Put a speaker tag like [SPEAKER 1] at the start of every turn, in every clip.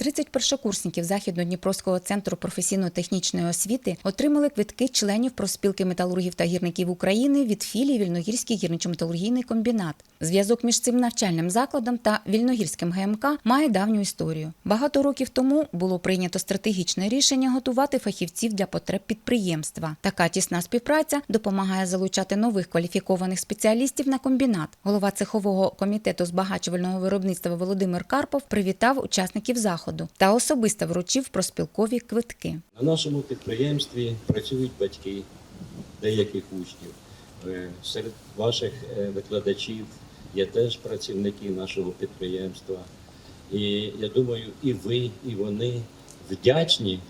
[SPEAKER 1] 30 першокурсників Західно-Дніпровського центру професійно-технічної освіти отримали квитки членів профспілки металургів та гірників України від філії Вільногірський гірничо-металургійний комбінат. Зв'язок між цим навчальним закладом та Вільногірським ГМК має давню історію. Багато років тому було прийнято стратегічне рішення готувати фахівців для потреб підприємства. Така тісна співпраця допомагає залучати нових кваліфікованих спеціалістів на комбінат. Голова цехового комітету збагачувального виробництва Володимир Карпов привітав учасників заходу та особисто вручив проспілкові квитки.
[SPEAKER 2] На нашому підприємстві працюють батьки деяких учнів. Е, Серед ваших е, викладачів є теж працівники нашого підприємства. І я думаю, і ви, і вони вдячні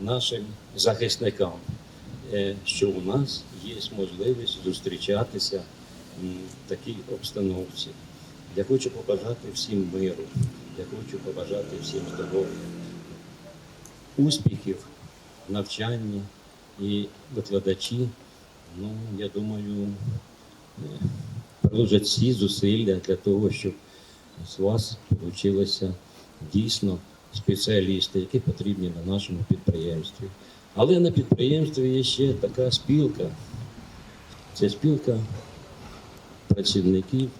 [SPEAKER 2] нашим захисникам, е, що у нас є можливість зустрічатися в такій обстановці. Я хочу побажати всім миру, я хочу побажати всім здоров'я успіхів в навчанні і викладачі, ну, я думаю, приложать всі зусилля для того, щоб з вас вийшлися дійсно спеціалісти, які потрібні на нашому підприємстві. Але на підприємстві є ще така спілка. Це спілка працівників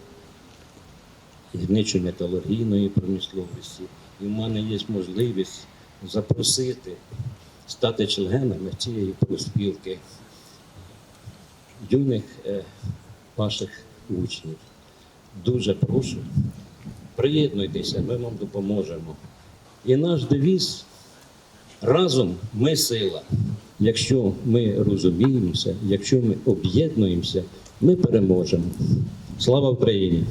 [SPEAKER 2] гірничо-металургійної промисловості. І в мене є можливість запросити стати членами цієї профспілки юних е, ваших учнів. Дуже прошу, приєднуйтеся, ми вам допоможемо. І наш девіз разом ми сила. Якщо ми розуміємося, якщо ми об'єднуємося, ми переможемо. Слава Україні!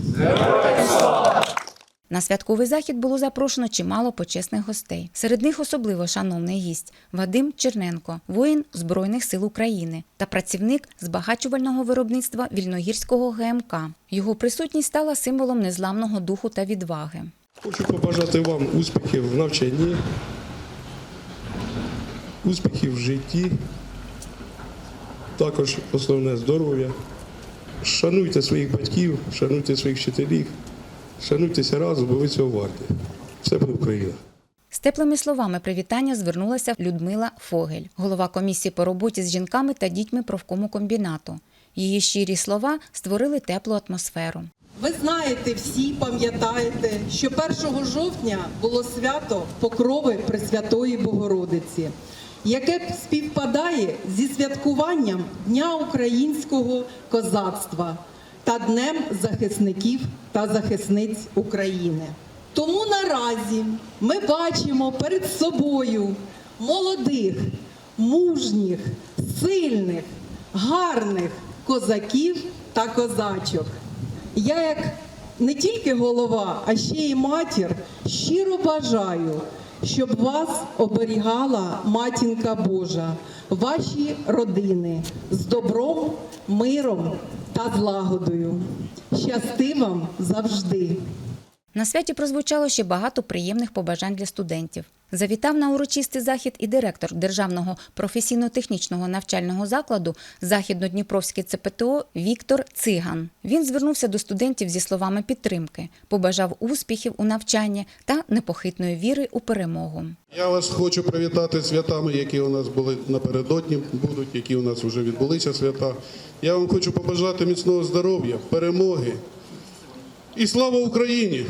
[SPEAKER 1] На святковий захід було запрошено чимало почесних гостей. Серед них особливо шановний гість Вадим Черненко, воїн Збройних сил України та працівник збагачувального виробництва Вільногірського ГМК. Його присутність стала символом незламного духу та відваги.
[SPEAKER 3] Хочу побажати вам успіхів в навчанні, успіхів в житті, також основне здоров'я. Шануйте своїх батьків, шануйте своїх вчителів, шануйтеся разом, бо ви цього варті. Все буде Україна.
[SPEAKER 1] З теплими словами привітання звернулася Людмила Фогель, голова комісії по роботі з жінками та дітьми профкому комбінату. Її щирі слова створили теплу атмосферу.
[SPEAKER 4] Ви знаєте, всі пам'ятаєте, що 1 жовтня було свято Покрови Пресвятої Богородиці, яке співпадає зі святкуванням Дня українського козацтва та Днем захисників та захисниць України. Тому наразі ми бачимо перед собою молодих, мужніх, сильних, гарних козаків та козачок. Я як не тільки голова, а ще й матір щиро бажаю, щоб вас оберігала матінка Божа, ваші родини з добром, миром та злагодою. Щасти вам завжди!
[SPEAKER 1] На святі прозвучало ще багато приємних побажань для студентів. Завітав на урочистий захід і директор Державного професійно-технічного навчального закладу Західнодніпровське ЦПТО Віктор Циган. Він звернувся до студентів зі словами підтримки, побажав успіхів у навчанні та непохитної віри у перемогу.
[SPEAKER 3] Я вас хочу привітати святами, які у нас були напередодні, будуть, які у нас вже відбулися свята. Я вам хочу побажати міцного здоров'я, перемоги. І слава Україні!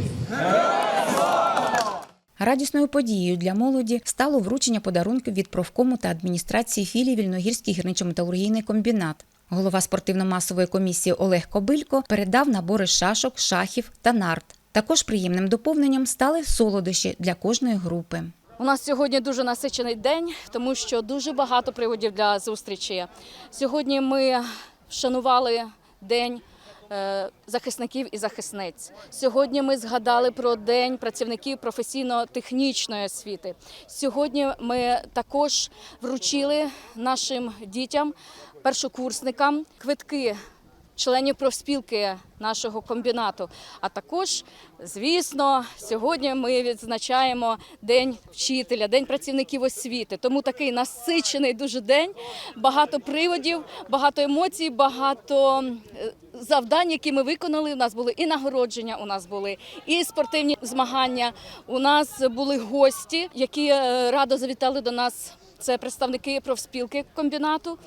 [SPEAKER 1] Радісною подією для молоді стало вручення подарунків від профкому та адміністрації філії Вільногірський гірничо-металургійний комбінат. Голова спортивно-масової комісії Олег Кобилько передав набори шашок, шахів та нарт. Також приємним доповненням стали солодощі для кожної групи.
[SPEAKER 5] У нас сьогодні дуже насичений день, тому що дуже багато приводів для зустрічі. Сьогодні ми вшанували день. Е, Захисників і захисниць сьогодні. Ми згадали про день працівників професійно-технічної освіти. Сьогодні ми також вручили нашим дітям, першокурсникам квитки членів профспілки нашого комбінату. А також, звісно, сьогодні ми відзначаємо День вчителя, День працівників освіти. Тому такий насичений дуже день, багато приводів, багато емоцій, багато е, завдань, які ми виконали. У нас були і нагородження, у нас були і спортивні змагання. У нас були гості, які е, радо завітали до нас. Це представники профспілки комбінату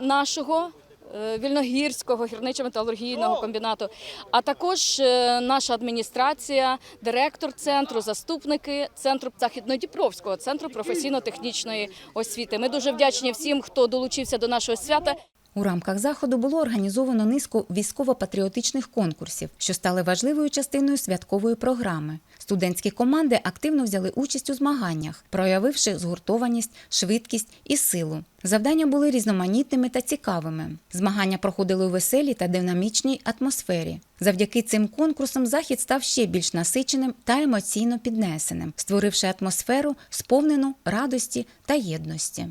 [SPEAKER 5] нашого. Е, Вільногірського гірничо-металургійного комбінату, а також е, наша адміністрація, директор центру, заступники центру Західнодніпровського центру професійно-технічної освіти. Ми дуже вдячні всім, хто долучився до нашого свята.
[SPEAKER 1] У рамках заходу було організовано низку військово-патріотичних конкурсів, що стали важливою частиною святкової програми. Студентські команди активно взяли участь у змаганнях, проявивши згуртованість, швидкість і силу. Завдання були різноманітними та цікавими. Змагання проходили у веселій та динамічній атмосфері. Завдяки цим конкурсам захід став ще більш насиченим та емоційно піднесеним, створивши атмосферу, сповнену радості та єдності.